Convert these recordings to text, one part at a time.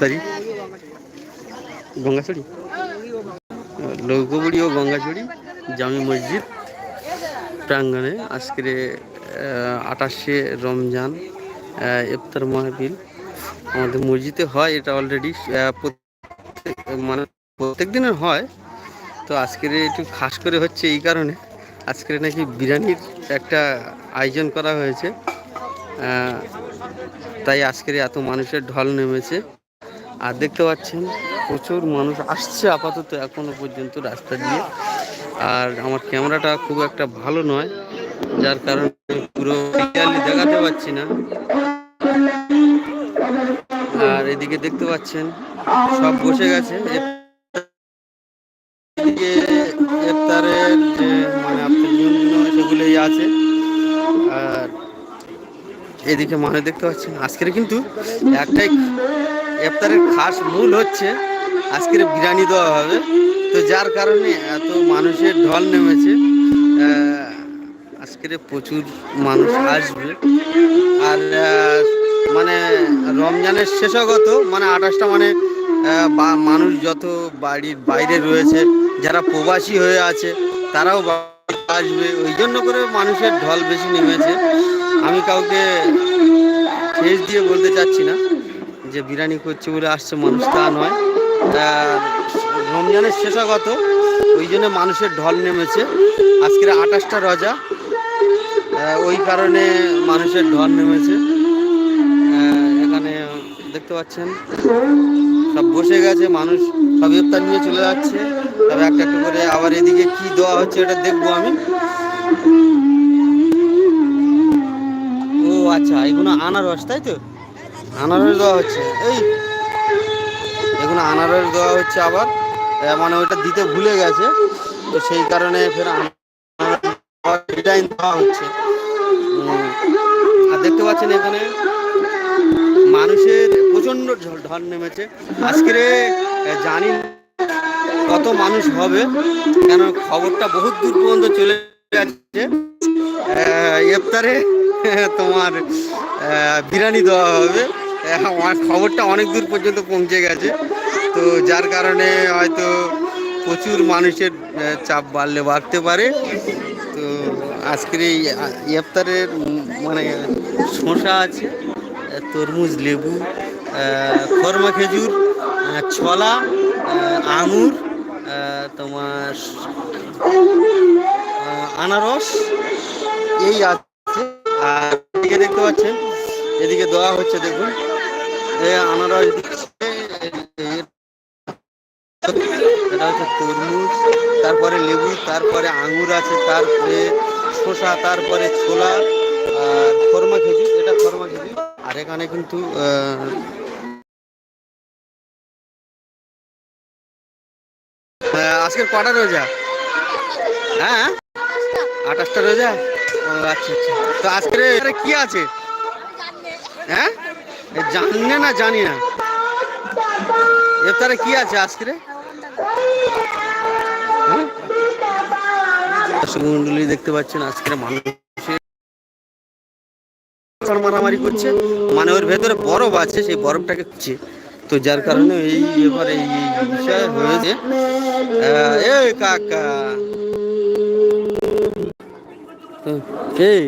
Sorry গঙ্গাছড়ি লৌকবুড়ি ও গঙ্গাছড়ি জামি মসজিদ প্রাঙ্গণে আজকের আটাশে রমজান ইফতার মাহফিল। আমাদের মসজিদে হয় এটা অলরেডি মানে প্রত্যেক দিনের হয়। তো আজকের একটু খাস করে হচ্ছে এই কারণে আজকের নাকি বিরিয়ানির একটা আয়োজন করা হয়েছে। তাই আজকের এত মানুষের ঢল নেমেছে। আর দেখতে পাচ্ছেন, প্রচুর মানুষ আসছে আপাতত এখনও পর্যন্ত রাস্তা দিয়ে। আর আমার ক্যামেরাটা খুব একটা ভালো নয়, যার কারণে পুরো দেখাতে পাচ্ছি না। আর এদিকে দেখতে পাচ্ছেন, সব বসে গেছে। এদিকে মানুষ দেখতে পাচ্ছেন। আজকের কিন্তু একটাই ইফতারের খাস মূল হচ্ছে আজকের বিরিয়ানি দেওয়া হবে। তো যার কারণে এত মানুষের ঢল নেমেছে। আজকের প্রচুর মানুষ আসবে। আর মানে রমজানের শেষাগত মানে আঠাশটা মানে বা- মানুষ যত বাড়ির বাইরে রয়েছে, যারা প্রবাসী হয়ে আছে, তারাও আসবে, ওই জন্য করে মানুষের ঢল বেশি নেমেছে। আমি কাউকে শেষ দিয়ে বলতে চাচ্ছি না যে বিরিয়ানি করছে বলে আসছে মানুষ, তা নয়। রমজানের শেষাগত, ওই জন্য মানুষের ঢল নেমেছে। আজকের আঠাশটা রজা ওই কারণে মানুষের ঢল নেমেছে। এখানে দেখতে পাচ্ছেন, সব বসে গেছে মানুষ। সব ইফতার নিয়ে চলে যাচ্ছে। তবে একটা একটা করে আবার এদিকে কি দেওয়া হচ্ছে এটা দেখব আমি। ও আচ্ছা এগুলো আনারস, তাই তো? আনারস দেওয়া হচ্ছে। এই, এগুলো আনারস দেওয়া হচ্ছে আবার। মানে ওটা দিতে ভুলে গেছে। তো সেই কারণে ফের ডিজাইন দেওয়া হচ্ছে। আর দেখতে পাচ্ছেন এখানে মানুষের প্রচণ্ড ঢ- ঢল নেমেছে। আজকের জানি কত মানুষ হবে, কেন খবরটা বহুত দূর পর্যন্ত চলে যাচ্ছে ইফতারে তোমার বিরিয়ানি দেওয়া হবে। আমার খবরটা অনেক দূর পর্যন্ত পৌঁছে গেছে। তো যার কারণে হয়তো প্রচুর মানুষের চাপ বাড়লে বাড়তে পারে। তো আজকের এই ইফতারের মানে শসা আছে তরমুজ, লেবু খরমা খেজুর ছলা আঙুর তোমার আনারস, এই আছে। আর এদিকে দেখতে পাচ্ছেন, এদিকে দেওয়া হচ্ছে দেখুন। আনারস দিচ্ছে, এটা হচ্ছে তরমুজ, তারপরে লেবু, তারপরে আঙুর আছে, তারপরে শসা, তারপরে ছোলা, আর খরমা খেজুর, এটা খরমা খেজুর। আর এখানে কিন্তু আজকের কটা রোজা? হ্যাঁ আঠাশটা রোজা? আচ্ছা আচ্ছা। তো আজকের কি আছে? হ্যাঁ? জানি না জানি না। এফতারে কি আছে আজকে দর্শক মন্ডলী দেখতে পাচ্ছেন আজকের মানুষের মারামারি করছে। মানে ওর ভেতরে বরফ আছে, সেই বরফটাকে তো যার কারণে এই এবারে এই বিষয় হয়েছে। এই কাকা। এই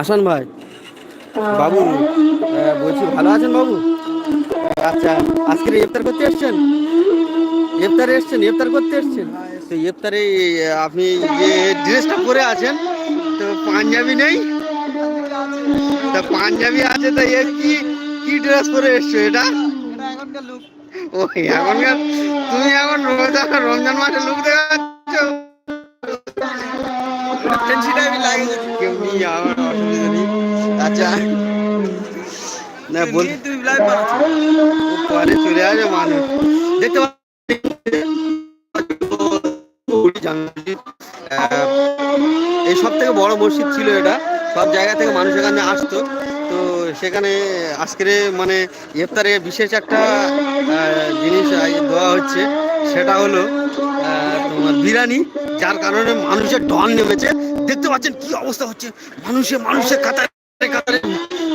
আসান ভাই। বাবু। বলছি, ভালো আছেন বাবু? আচ্ছা আজকে ইফতার করতে এসছেন? ইফতারে এসছেন? ইফতার করতে এসছেন? তো ইফতারে, আপনি যে ড্রেসটা পরে আছেন, তো পাঞ্জাবি নেই? তা পাঞ্জাবি আছে, তো এর কি কি ড্রেস পরে এসছো এটা? এখনকার তুমি এখন রোজা রমজান মাসে লুক দেখাচ্ছ? কেমনি আমার অসুবিধা নেই। আচ্ছা। না বল। পরে চলে আসবে মানুষ। দেখতে এই সব থেকে বড় মসজিদ ছিল এটা। সব জায়গা থেকে মানুষ এখানে আসতো। তো সেখানে আজকের মানে ইফতারে বিশেষ একটা জিনিস দেওয়া হচ্ছে, সেটা হলো তোমার বিরিয়ানি, যার কারণে মানুষের ঢল নেমেছে। দেখতে পাচ্ছেন কি অবস্থা হচ্ছে, মানুষে মানুষের কাতারে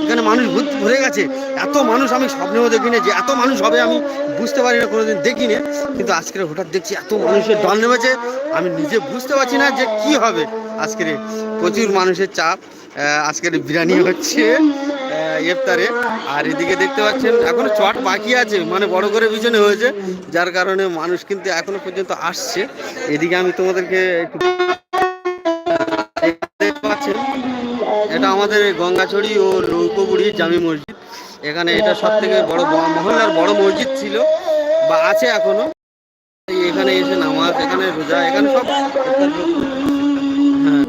এখানে মানুষ ভরে গেছে। এত মানুষ আমি স্বপ্নেও দেখিনি যে এত মানুষ হবে আমি বুঝতে পারি না, কোনোদিন দেখিনি। কিন্তু আজকের হঠাৎ দেখছি এত মানুষের দল নেমেছে, আমি নিজে বুঝতে পারছি না যে কি হবে। আজকের প্রচুর মানুষের চাপ আজকের বিরিয়ানি হচ্ছে ইফতারে। আর এদিকে দেখতে পাচ্ছেন, এখনও চট বাকি আছে মানে বড় করে পিছনে হয়েছে। যার কারণে মানুষ কিন্তু এখনও পর্যন্ত আসছে। এদিকে আমি তোমাদেরকে একটু আমাদের গঙ্গাছড়ি ও লৌকগুড়ি জামি মসজিদ। এখানে এটা সব থেকে বড় মহল্লার বড় মসজিদ ছিল, বা আছে এখনও। এখানে এসে নামাজ, এখানে রোজা, এখানে সব হ্যাঁ।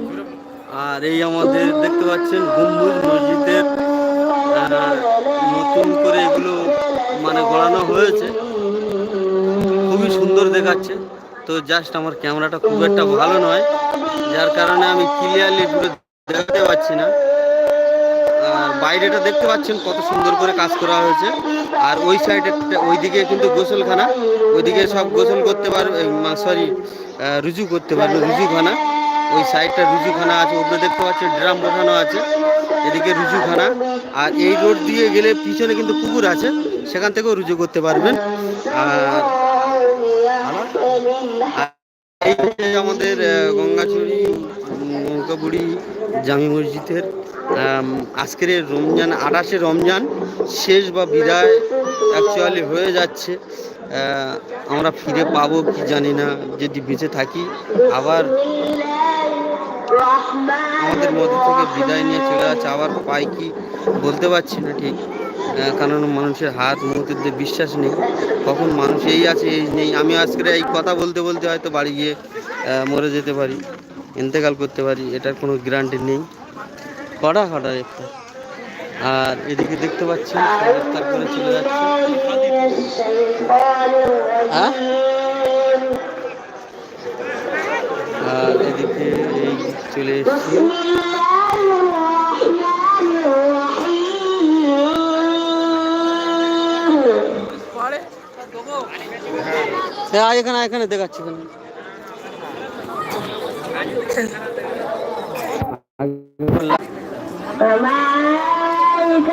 আর এই আমাদের দেখতে পাচ্ছেন গম্বুজ মসজিদের নতুন করে এগুলো মানে গড়ানো হয়েছে। খুবই সুন্দর দেখাচ্ছে। তো জাস্ট আমার ক্যামেরাটা খুব একটা ভালো নয়, যার কারণে আমি ক্লিয়ারলি দেখতে পাচ্ছি না। বাইরেটা দেখতে পাচ্ছেন কত সুন্দর করে কাজ করা হয়েছে। আর ওই সাইডে ওইদিকে কিন্তু গোসলখানা। ওইদিকে সব গোসল করতে পারবে সরি রুজু করতে পারবে, রুজুখানা। ওই সাইডটা রুজুখানা আছে উপরে দেখতে পাচ্ছেন ড্রাম বসানো আছে, এদিকে রুজুখানা। আর এই রোড দিয়ে গেলে পিছনে কিন্তু পুকুর আছে, সেখান থেকেও রুজু করতে পারবেন। আর এই হচ্ছে আমাদের গঙ্গাচুরি নৌকাবুড়ি, জামি মসজিদের আজকের রমজান, আঠাশে রমজান শেষ বা বিদায় অ্যাকচুয়ালি হয়ে যাচ্ছে। আমরা ফিরে পাবো কি জানি না, যদি বেঁচে থাকি আবার আমাদের মধ্যে থেকে বিদায় নিয়ে চলে যাচ্ছে, আবার পাই কি বলতে পারছি না ঠিক। কারণ মানুষের হাত মুহূর্তের যে বিশ্বাস নেই, কখন মানুষ এই আছে, এই নেই। আমি আজকে এই কথা বলতে বলতে হয়তো বাড়ি গিয়ে মরে যেতে পারি, ইন্তেকাল করতে পারি, এটার কোনো গ্যারান্টি নেই। কড়া কড়া একটা। আর এদিকে দেখতে পাচ্ছি করে চলে যাচ্ছে। হ্যাঁ? আর এদিকে এই চলে এসেছি। হ্যাঁ এখানে এখানে দেখাচ্ছি এখানে।